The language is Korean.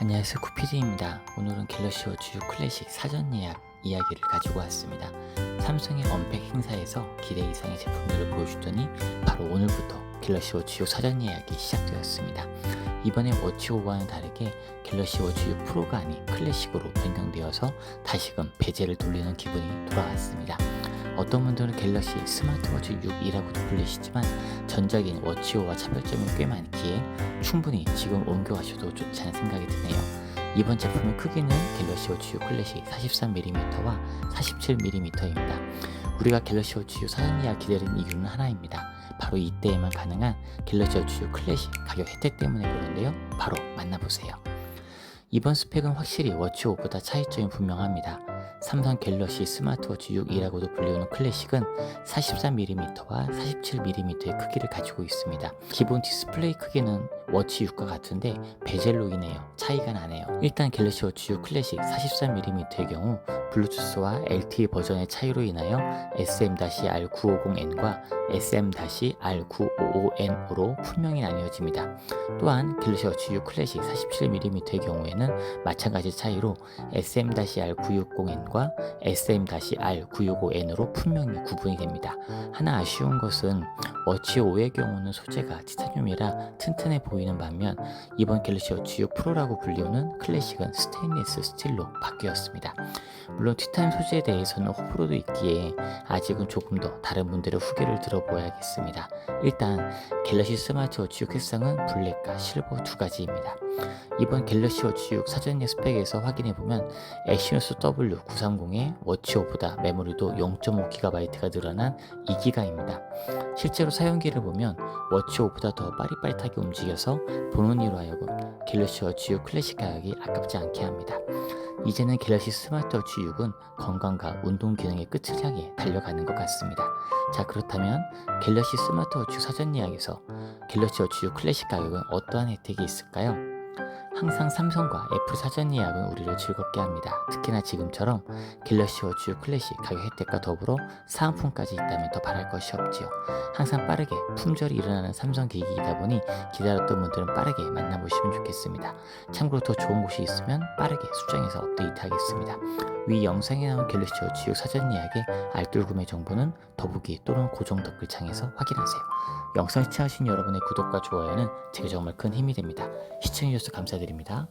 안녕하세요 쿠피디입니다. 오늘은 갤럭시 워치 U 클래식 사전 예약 이야기를 가지고 왔습니다. 삼성의 언팩 행사에서 기대 이상의 제품들을 보여주더니 바로 오늘부터 갤럭시 워치 U 사전 예약이 시작되었습니다. 이번에 워치 O와는 다르게 갤럭시 워치 U 프로가 아닌 클래식으로 변경되어서 다시금 베젤을 돌리는 기분이 돌아왔습니다. 어떤 분들은 갤럭시 스마트워치 6이라고도 불리시지만 전작인 워치오와 차별점이 꽤 많기에 충분히 지금 옮겨가셔도 좋지 않은 생각이 드네요. 이번 제품의 크기는 갤럭시 워치 U 클래식 43mm와 47mm입니다. 우리가 갤럭시 워치 U 사전 예약 기다리는 이유는 하나입니다. 바로 이때에만 가능한 갤럭시 워치 U 클래식 가격 혜택 때문에 그런데요. 바로 만나보세요. 이번 스펙은 확실히 워치 5보다 차이점이 분명합니다. 삼성 갤럭시 스마트워치 6이라고도 불리우는 클래식은 43mm와 47mm의 크기를 가지고 있습니다. 기본 디스플레이 크기는 워치 6과 같은데 베젤로 인해요 차이가 나네요. 일단 갤럭시 워치 6 클래식 43mm의 경우 블루투스와 LTE 버전의 차이로 인하여 SM-R950N과 SM-R955N으로 분명히 나뉘어집니다. 또한 갤럭시 워치 6 클래식 47mm의 경우에는 마찬가지 차이로 SM-R960N과 SM-R965N으로 분명히 구분이 됩니다. 하나 아쉬운 것은 워치 5의 경우는 소재가 티타늄이라 튼튼해 보이는 반면 이번 갤럭시 워치 6 프로라고 불리우는 클래식은 스테인리스 스틸로 바뀌었습니다. 물론 티타늄 소재에 대해서는 호불호도 있기에 아직은 조금 더 다른 분들의 후기를 들어보아야겠습니다. 일단 갤럭시 스마트 워치 6 색상은 블랙과 실버 두 가지입니다. 이번 갤럭시 워치 6 사전 예 스펙에서 확인해보면 엑시노스 W930의 워치 5보다 메모리도 0.5GB가 늘어난 2GB입니다. 실제로 사용기를 보면 워치 5보다 더 빠릿빠릿하게 움직여서 보는 이로 하여금 갤럭시 워치 6 클래식 가격이 아깝지 않게 합니다. 이제는 갤럭시 스마트워치 6은 건강과 운동 기능의 끝을 향해 달려가는 것 같습니다. 자 그렇다면 갤럭시 스마트워치 6 사전 예약에서 갤럭시 워치 6 클래식 가격은 어떠한 혜택이 있을까요? 항상 삼성과 애플 사전 예약은 우리를 즐겁게 합니다. 특히나 지금처럼 갤럭시 워치 클래식 가격 혜택과 더불어 사은품까지 있다면 더 바랄 것이 없지요. 항상 빠르게 품절이 일어나는 삼성 기기이다 보니 기다렸던 분들은 빠르게 만나보시면 좋겠습니다. 참고로 더 좋은 곳이 있으면 빠르게 수정해서 업데이트하겠습니다. 위 영상에 나온 갤럭시 워치 U 사전 예약의 알뜰 구매 정보는 더보기 또는 고정 댓글창에서 확인하세요. 영상 시청하신 여러분의 구독과 좋아요는 제게 정말 큰 힘이 됩니다. 시청해주셔서 감사드립니다.